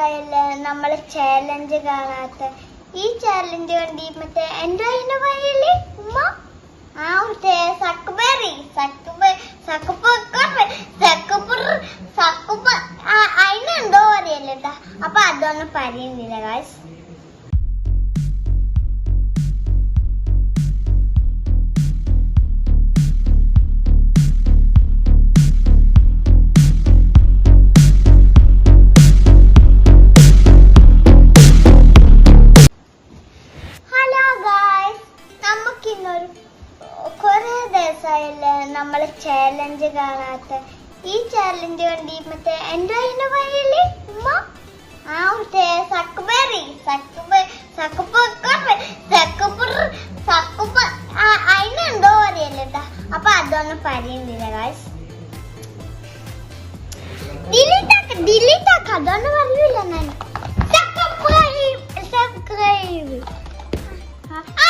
ദിവസമായല്ലേ നമ്മൾ ചാലഞ്ച് കാണാത്ത ഈ ചാലഞ്ച് കണ്ടി മറ്റേ എന്റെ വഴിയിൽ ഉമ്മ? ഈ ചാനലിന്റെ കണ്ടി മറ്റേ എന്റെ വഴിയിൽ ഉമ്മ? ആ മറ്റേ സക്കുബേറി സക്കുബേ സക്കുപ്പ സക്കുപ്പർ സക്കുപ്പ അതിനെന്തോ പറയല്ലേട്ടാ അപ്പൊ അതൊന്നും പറയുന്നില്ല കാശ് ഡിലീറ്റ് ഡിലീറ്റ് ആക്ക അതൊന്നും പറയൂല ഞാൻ. സബ്സ്ക്രൈബ് സബ്സ്ക്രൈബ് ആയിട്ടില്ല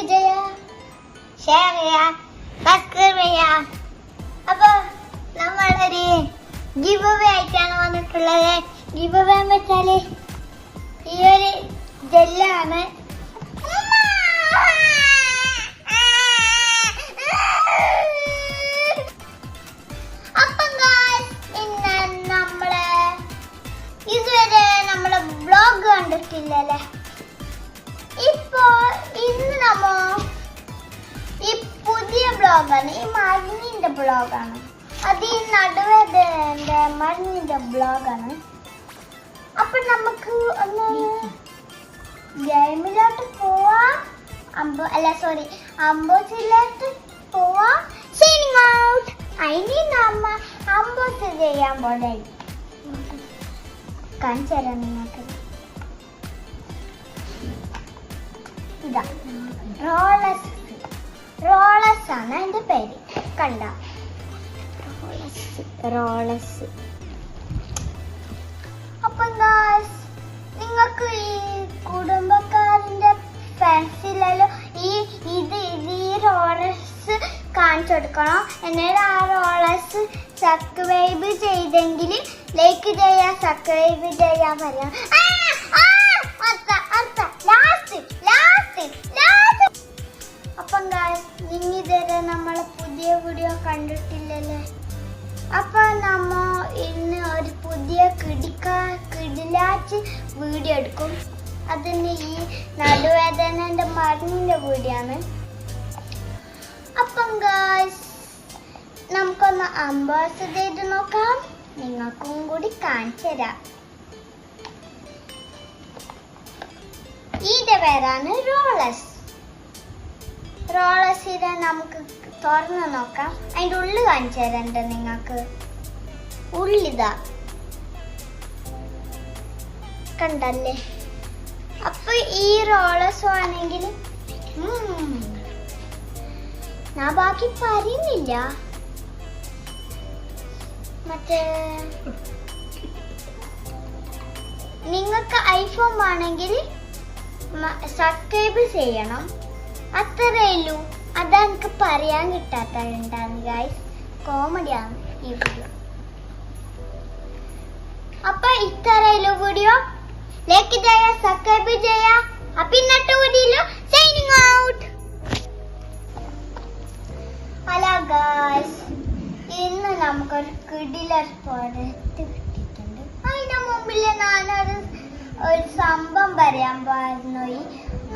ലൈക്ക് ചെയ്യാ. ഷെയർ ചെയ്യാ. സബ്സ്ക്രൈബ് ചെയ്യാ. അപ്പൊ നമ്മളൊരു ഗിവ് അവേ ആയിട്ടാണ് വന്നിട്ടുള്ളത്. ഗിവ് അവേ എന്ന് വെച്ചാൽ ഈ ഒരു ജെല്ലാണ് നമ്മ ഈ പുതിയ ബ്ലോഗാണ്. ഈ മരുന്നിന്റെ ബ്ലോഗാണ്. അത് ഈ നടുവേദന്റെ മരുന്നിന്റെ ബ്ലോഗാണ്. അപ്പൊ നമുക്ക് ഒന്ന് ഗെയിമിലോട്ട് പോവാം. അമ്പോ അല്ല സോറി അമ്പോസിലോട്ട് പോവാം. സൈനിങ് ഔട്ട് അതിന് നമ്മ അമ്പോസ് ചെയ്യാൻ പോലെ കാണിച്ചു തരാം നിങ്ങൾക്ക് ഇതാ റോളസ് റോളസ് ആണ് അതിന്റെ പേര്. കണ്ട? റോളസ് റോളസ് അപ്പം നിങ്ങൾക്ക് ഈ കുടുംബക്കാരന്റെ ഫാൻസിലല്ലോ ഈ ഇത് ഇത് ഈ റോളസ് കാണിച്ചു കൊടുക്കണം. എന്നാൽ ആ റോളസ് സബ്സ്ക്രൈബ് ചെയ്തെങ്കിൽ ലൈക്ക് ചെയ്യാം സബ്സ്ക്രൈബ് ചെയ്യാൻ പറയാം ആ, വീഡിയോ കണ്ടിട്ടില്ലല്ലേ? അപ്പൊ നമ്മ ഇന്ന് ഒരു പുതിയ കിടിക്ക കിടിലാച്ച് വീഡിയോ എടുക്കും. അതിന് ഈ നടുവേദനന്റെ മരുന്നിന്റെ വീഡിയോ ആണ്. അപ്പം ഗേൾസ് നമുക്കൊന്ന് അംബാസ് ചെയ്ത് നോക്കാം. നിങ്ങൾക്കും കൂടി കാണിച്ചു തരാം. ഈ പേരാണ് റോളസ് റോളസ് ഇത് നമുക്ക് തുറന്ന് നോക്കാം അതിന്റെ ഉള്ളു കാണിച്ചു തരണ്ട് നിങ്ങൾക്ക് ഉള്ളിതാ കണ്ടല്ലേ അപ്പൊ ഈ റോളസ് ആണെങ്കിൽ ഞാൻ ബാക്കി പറയുന്നില്ല. മറ്റേ നിങ്ങൾക്ക് ഐഫോൺ ആണെങ്കിൽ സബ്സ്ക്രൈബ് ചെയ്യണം. അത്രേ ഉള്ളൂ അതാ എനിക്ക് പറയാൻ കിട്ടാത്തതുണ്ടാണ് ഗായ്സ് കോമഡിയാണ് ഈ വീഡിയോ അപ്പൊ ഇത്രയല്ലോ വീഡിയോ ലൈക്ക് ചെയ്യാ സബ്സ്ക്രൈബ് ചെയ്യാ. അപ്പൊ ഇന്നത്തെ video signing out hello guys ഇന്ന് നമുക്കൊരു കിടിലർ പ്രോഡക്റ്റ് കിട്ടിയിട്ടുണ്ട്. അതിന്റെ മുമ്പിൽ ഞാനൊരു ഒരു സംഭവം പറയാൻ പറഞ്ഞു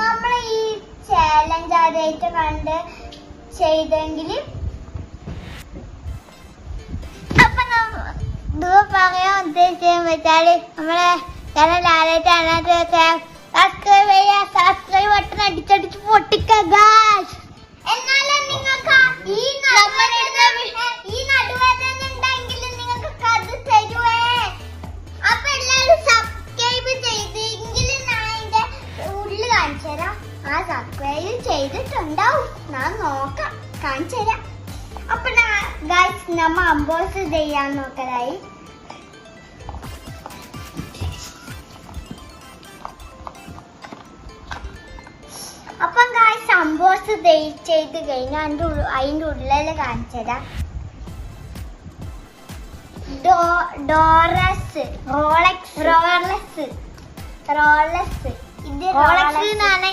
നമ്മളെ ഈ ചാലഞ്ച് ആദ്യമായിട്ട് കണ്ട് ചെയ്തെങ്കിൽ അപ്പൊ ഇത് പറയാൻ ഉദ്ദേശിച്ചെന്ന് വെച്ചാൽ നമ്മളെ ചാനൽ അതിനകത്ത് സബ്സ്ക്രൈബ് ചെയ്യാ സബ്സ്ക്രൈബ് ബട്ടൺ അടിച്ചടിച്ച് പൊട്ടിക്കുക എന്നാലും ഈ ചെയ്തിട്ടുണ്ടാവും ഞാൻ നോക്കാം. കാണിച്ചു തരാം. അപ്പൊ ഗായ്സ് നമ്മ അമ്പോസ് ചെയ്യാൻ നോക്കലായി. ഡോറസ് ചെയ്ത് കഴിഞ്ഞാൽ അതിന്റെ ഉള്ളിൽ അതിന്റെ ഉള്ളിൽ കാണിച്ചതാ ഡോ- ഡോറസ് റോളക്സ്. റോളസ് റോളസ് ഇത് റോളക്സ് എന്നാണ്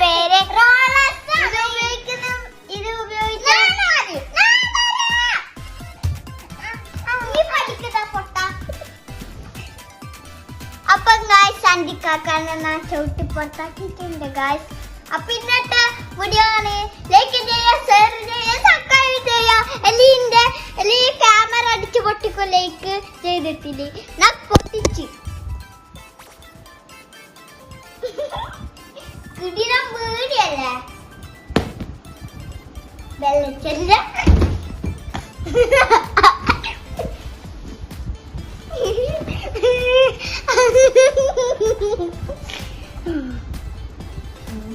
പേര് ഇത് അന്തിക്കാക്കാനെ ഞാൻ ചവിട്ടി പുറത്താക്കിയിട്ടുണ്ട് ഗായ്സ് അപ്പൊ ഇന്നത്തെ വീഡിയോ ലൈക്ക് ചെയ്യാ ഷെയർ ചെയ്യാ സബ്സ്ക്രൈബ് ചെയ്യാ എലീന്റെ എലി ക്യാമറ അടിച്ചു പൊട്ടിക്കോ ലൈക്ക് ചെയ്തിട്ടില്ലേ? ഞാൻ പൊട്ടിച്ച്. കിടിലം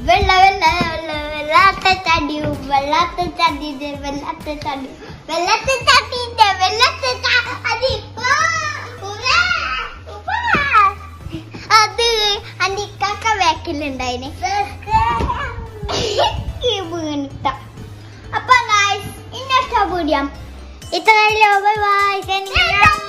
വെള്ള വെള്ള വെള്ള വെള്ളാത്ത ചടി വെള്ളാത്ത ചടി വെള്ളാത്ത ചടി വെള്ളത്തെ ചട്ടിന്റെ വെള്ളത്തെ ചടി അത് അനിക്കാക്ക ബാക്കിലുണ്ടായിന് വീണിട്ട അപ്പൊ ഇന്നത്തെ വീഡിയോ ഇത്രയല്ലോ ബൈ ബൈ